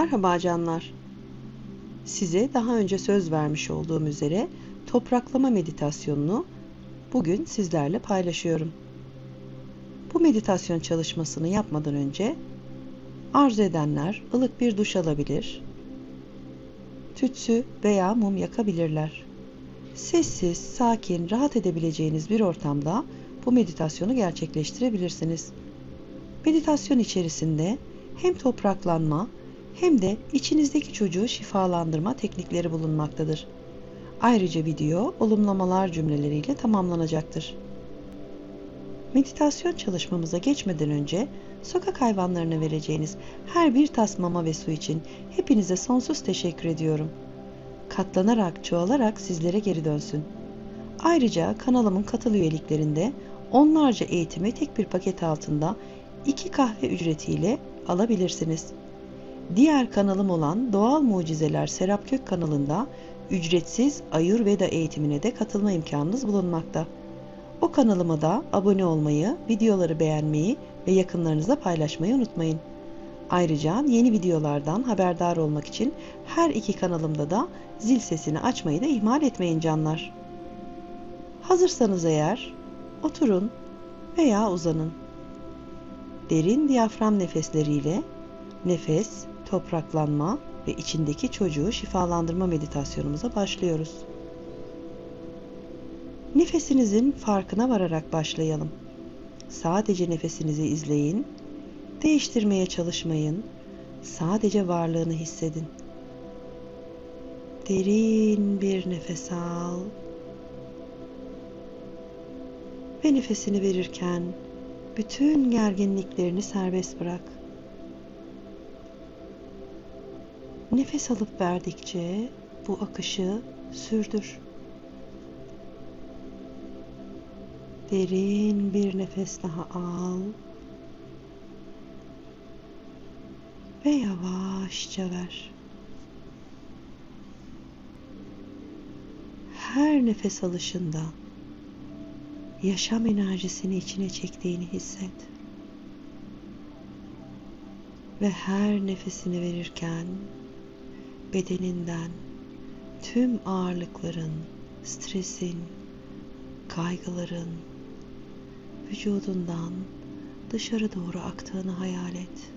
Merhaba canlar. Size daha önce söz vermiş olduğum üzere topraklama meditasyonunu bugün sizlerle paylaşıyorum. Bu meditasyon çalışmasını yapmadan önce arzu edenler ılık bir duş alabilir, tütsü veya mum yakabilirler. Sessiz, sakin, rahat edebileceğiniz bir ortamda bu meditasyonu gerçekleştirebilirsiniz. Meditasyon içerisinde hem topraklanma hem de içinizdeki çocuğu şifalandırma teknikleri bulunmaktadır. Ayrıca video olumlamalar cümleleriyle tamamlanacaktır. Meditasyon çalışmamıza geçmeden önce sokak hayvanlarına vereceğiniz her bir tas mama ve su için hepinize sonsuz teşekkür ediyorum. Katlanarak, çoğalarak sizlere geri dönsün. Ayrıca kanalımın katıl üyeliklerinde onlarca eğitimi tek bir paket altında iki kahve ücretiyle alabilirsiniz. Diğer kanalım olan Doğal Mucizeler Serap Kök kanalında ücretsiz Ayurveda eğitimine de katılma imkanınız bulunmakta. O kanalıma da abone olmayı, videoları beğenmeyi ve yakınlarınızla paylaşmayı unutmayın. Ayrıca yeni videolardan haberdar olmak için her iki kanalımda da zil sesini açmayı da ihmal etmeyin canlar. Hazırsanız eğer oturun veya uzanın. Derin diyafram nefesleriyle nefes, topraklanma ve içindeki çocuğu şifalandırma meditasyonumuza başlıyoruz. Nefesinizin farkına vararak başlayalım. Sadece nefesinizi izleyin, değiştirmeye çalışmayın, sadece varlığını hissedin. Derin bir nefes al ve nefesini verirken bütün gerginliklerini serbest bırak. Nefes alıp verdikçe bu akışı sürdür. Derin bir nefes daha al. Ve yavaşça ver. Her nefes alışında yaşam enerjisini içine çektiğini hisset. Ve her nefesini verirken bedeninden tüm ağırlıkların, stresin, kaygıların vücudundan dışarı doğru aktığını hayal et.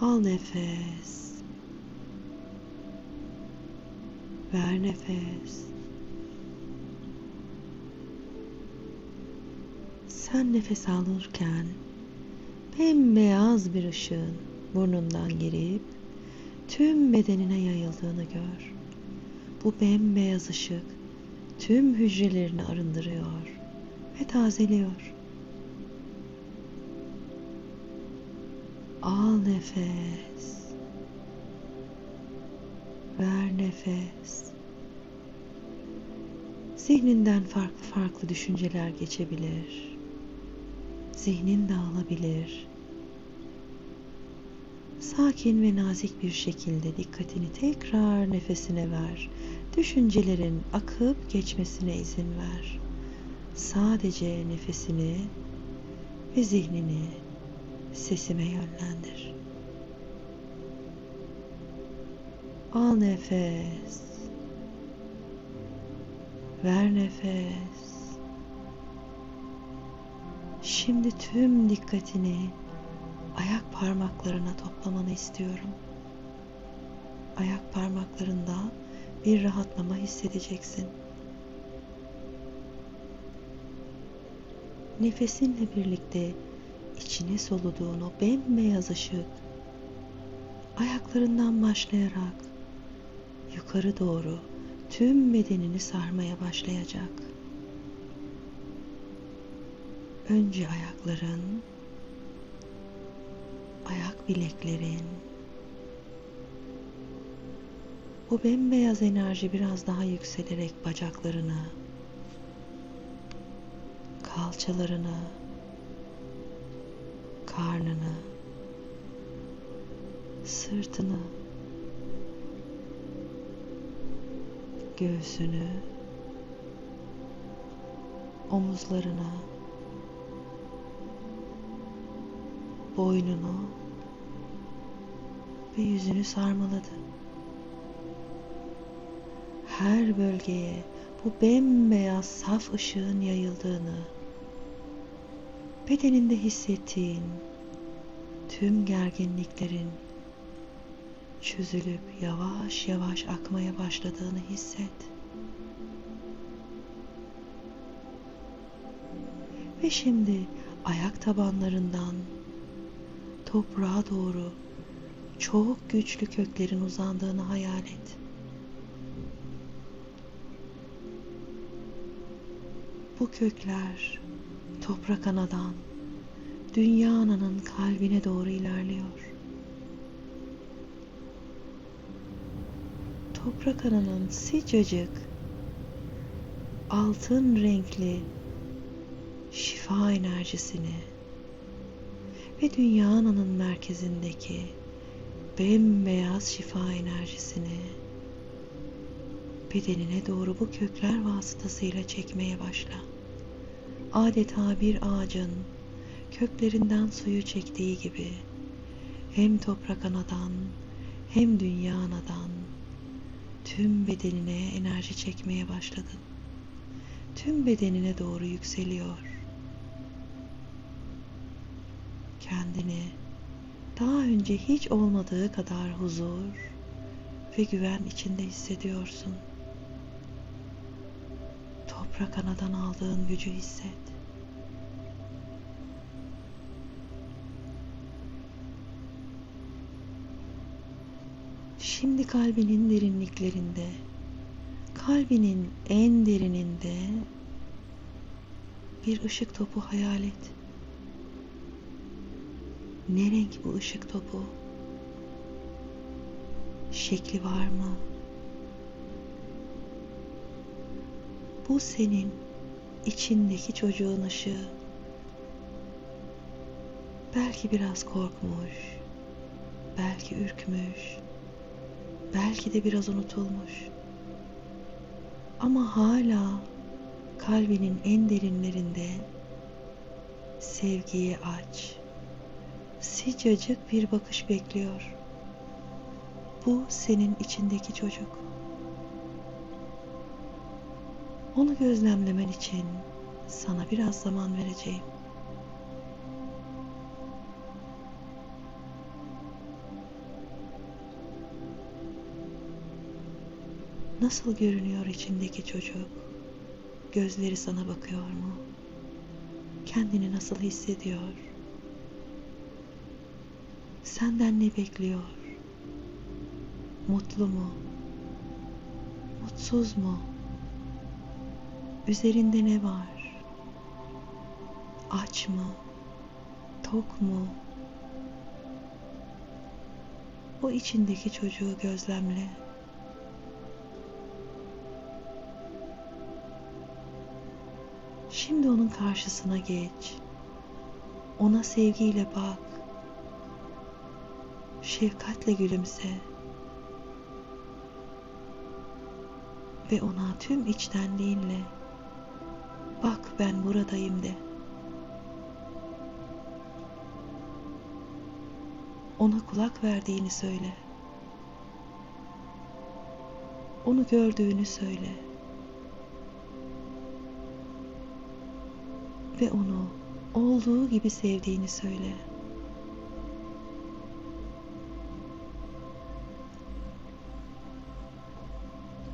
Al nefes. Ver nefes. Sen nefes alırken bembeyaz bir ışığın burnundan girip tüm bedenine yayıldığını gör. Bu bembeyaz ışık tüm hücrelerini arındırıyor ve tazeliyor. Al nefes. Ver nefes. Zihninden farklı farklı düşünceler geçebilir. Zihnin dağılabilir. Sakin ve nazik bir şekilde dikkatini tekrar nefesine ver. Düşüncelerin akıp geçmesine izin ver. Sadece nefesini ve zihnini sesime yönlendir. Al nefes. Ver nefes. Şimdi tüm dikkatini ayak parmaklarına toplamanı istiyorum. Ayak parmaklarında bir rahatlama hissedeceksin. Nefesinle birlikte içine soluduğun o bembeyaz ışık ayaklarından başlayarak yukarı doğru tüm bedenini sarmaya başlayacak. Önce ayakların, ayak bileklerin, bu bembeyaz enerji biraz daha yükselerek bacaklarını, kalçalarını, karnını, sırtını, göğsünü, omuzlarına, boynunu ve yüzünü sarmaladı. Her bölgeye bu bembeyaz saf ışığın yayıldığını, bedeninde hissettiğin tüm gerginliklerin çözülüp yavaş yavaş akmaya başladığını hisset. Ve şimdi ayak tabanlarından toprağa doğru çok güçlü köklerin uzandığını hayal et. Bu kökler toprak anadan dünya ananın kalbine doğru ilerliyor. Toprak ananın sıcacık altın renkli şifa enerjisini ve dünya ananın merkezindeki bembeyaz şifa enerjisini bedenine doğru bu kökler vasıtasıyla çekmeye başla. Adeta bir ağacın köklerinden suyu çektiği gibi hem toprak anadan hem dünya anadan tüm bedenine enerji çekmeye başladın. Tüm bedenine doğru yükseliyor. Kendini daha önce hiç olmadığı kadar huzur ve güven içinde hissediyorsun. Toprak anadan aldığın gücü hisset. Şimdi kalbinin derinliklerinde, kalbinin en derininde bir ışık topu hayal et. Ne renk bu ışık topu? Şekli var mı? Bu senin içindeki çocuğun ışığı. Belki biraz korkmuş, belki ürkmüş, belki de biraz unutulmuş. Ama hala kalbinin en derinlerinde sevgiye aç. Sıcacık bir bakış bekliyor. Bu senin içindeki çocuk. Onu gözlemlemen için sana biraz zaman vereceğim. Nasıl görünüyor içindeki çocuk? Gözleri sana bakıyor mu? Kendini nasıl hissediyor? Senden ne bekliyor? Mutlu mu? Mutsuz mu? Üzerinde ne var? Aç mı? Tok mu? O içindeki çocuğu gözlemle. Şimdi onun karşısına geç. Ona sevgiyle bak. Şefkatle gülümse. Ve ona tüm içtenliğinle bak ben buradayım de. Ona kulak verdiğini söyle. Onu gördüğünü söyle. Ve onu olduğu gibi sevdiğini söyle.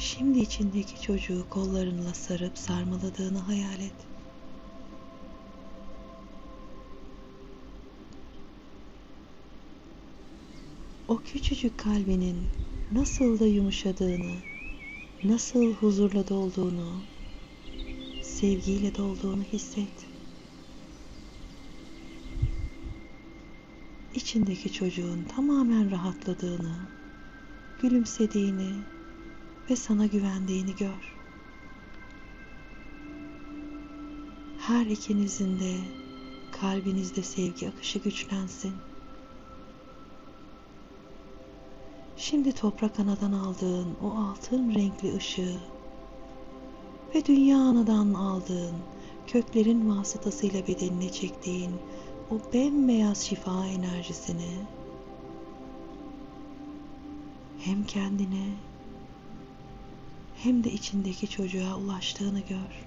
Şimdi içindeki çocuğu kollarınla sarıp sarmaladığını hayal et. O küçücük kalbinin nasıl da yumuşadığını, nasıl huzurla dolduğunu, sevgiyle dolduğunu hisset. İçindeki çocuğun tamamen rahatladığını, gülümsediğini ve sana güvendiğini gör. Her ikinizin de kalbinizde sevgi akışı güçlensin. Şimdi toprak anadan aldığın o altın renkli ışığı ve dünya anadan aldığın köklerin vasıtasıyla bedenine çektiğin o bembeyaz şifa enerjisini hem kendine hem de içindeki çocuğa ulaştığını gör.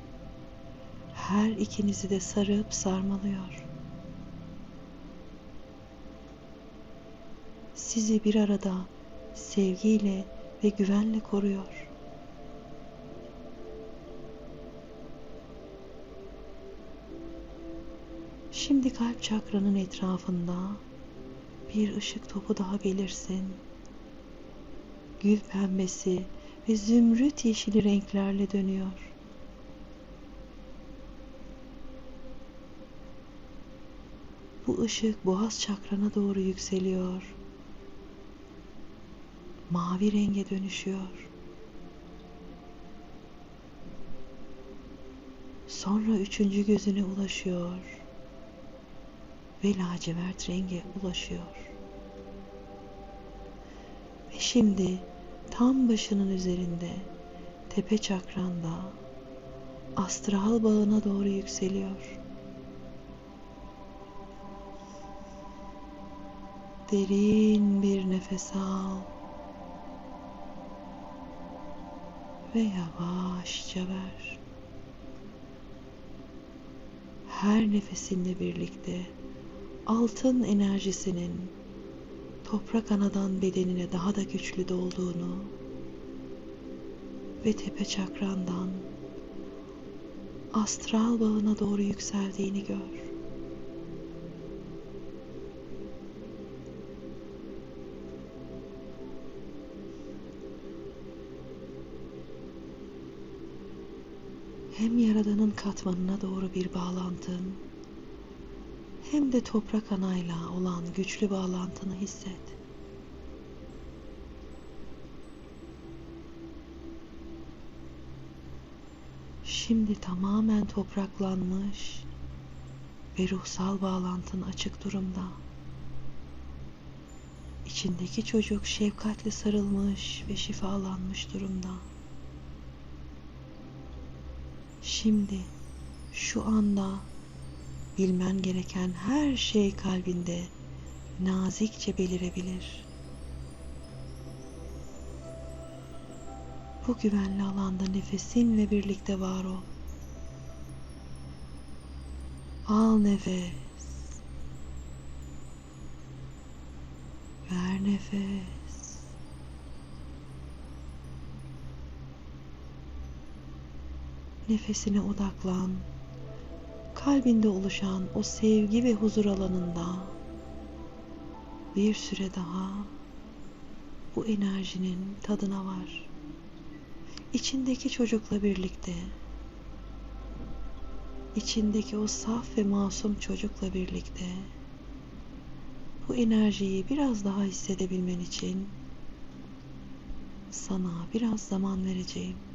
Her ikinizi de sarıp sarmalıyor. Sizi bir arada sevgiyle ve güvenle koruyor. Şimdi kalp çakranın etrafında bir ışık topu daha belirsin. Gül pembesi ve zümrüt yeşili renklerle dönüyor. Bu ışık boğaz çakrana doğru yükseliyor. Mavi renge dönüşüyor. Sonra üçüncü gözüne ulaşıyor ve lacivert renge ulaşıyor. Ve şimdi tam başının üzerinde tepe çakranda astral bağına doğru yükseliyor. Derin bir nefes al ve yavaşça ver. Her nefesinle birlikte altın enerjisinin toprak anadan bedenine daha da güçlü dolduğunu ve tepe çakrandan astral bağına doğru yükseldiğini gör. Hem Yaradan'ın katmanına doğru bir bağlantın, hem de toprak anayla olan güçlü bağlantını hisset. Şimdi tamamen topraklanmış ve ruhsal bağlantın açık durumda. İçindeki çocuk şefkatle sarılmış ve şifalanmış durumda. Şimdi şu anda bilmen gereken her şey kalbinde nazikçe belirebilir. Bu güvenli alanda nefesinle birlikte var ol. Al nefes. Ver nefes. Nefesine odaklan. Kalbinde oluşan o sevgi ve huzur alanında bir süre daha bu enerjinin tadına var. İçindeki çocukla birlikte içindeki o saf ve masum çocukla birlikte bu enerjiyi biraz daha hissedebilmen için sana biraz zaman vereceğim.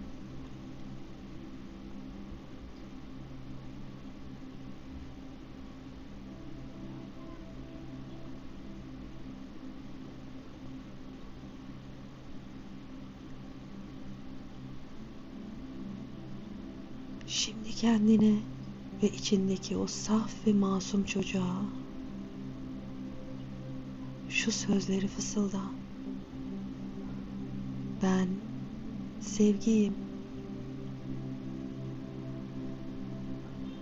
Şimdi kendine ve içindeki o saf ve masum çocuğa şu sözleri fısılda. Ben sevgiyim.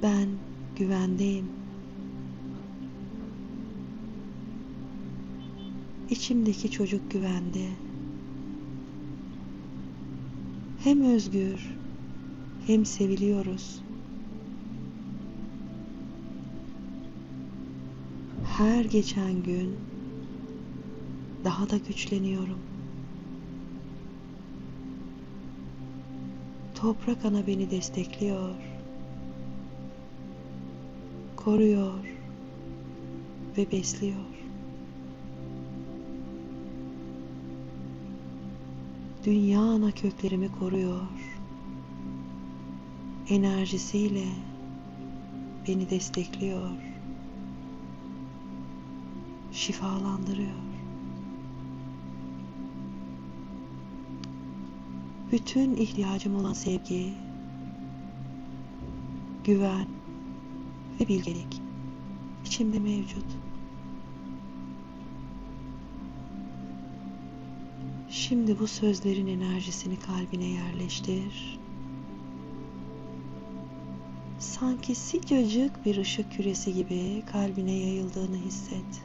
Ben güvendeyim. İçimdeki çocuk güvende. Hem özgür hem seviliyoruz. Her geçen gün daha da güçleniyorum. Toprak ana beni destekliyor. Koruyor ve besliyor. Dünya ana köklerimi koruyor. Enerjisiyle beni destekliyor. Şifalandırıyor. bütün ihtiyacım olan sevgi, güven ve bilgelik içimde mevcut. Şimdi bu sözlerin enerjisini kalbine yerleştir. Sanki sıcacık bir ışık küresi gibi kalbine yayıldığını hisset.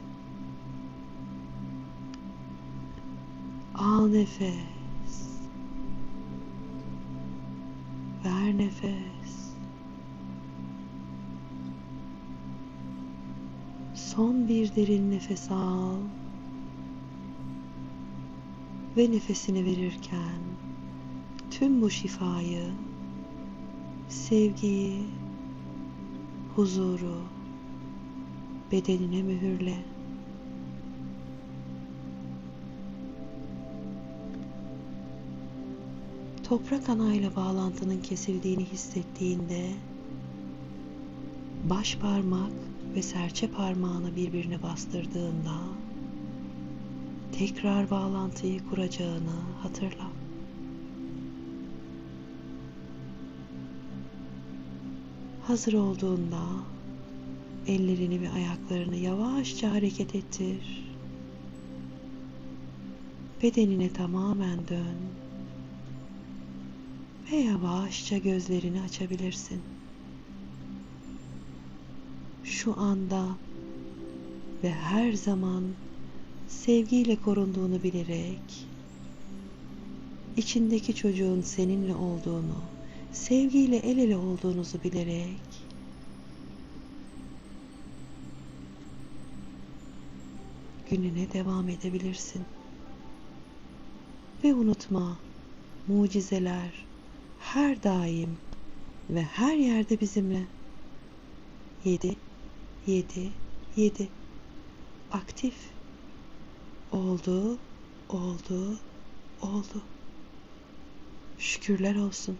Al nefes. Ver nefes. Son bir derin nefes al. Ve nefesini verirken tüm bu şifayı, sevgiyi, huzuru bedenine mühürle. Toprak anayla bağlantının kesildiğini hissettiğinde baş parmak ve serçe parmağını birbirine bastırdığında tekrar bağlantıyı kuracağını hatırla. Hazır olduğunda ellerini ve ayaklarını yavaşça hareket ettir. Bedenine tamamen dön ve yavaşça gözlerini açabilirsin. Şu anda ve her zaman sevgiyle korunduğunu bilerek içindeki çocuğun seninle olduğunu, sevgiyle el ele olduğunuzu bilerek gününe devam edebilirsin. Ve unutma, mucizeler her daim ve her yerde bizimle. 7 7 7 aktif oldu oldu oldu şükürler olsun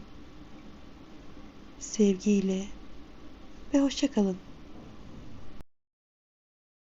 sevgiyle ve hoşça kalın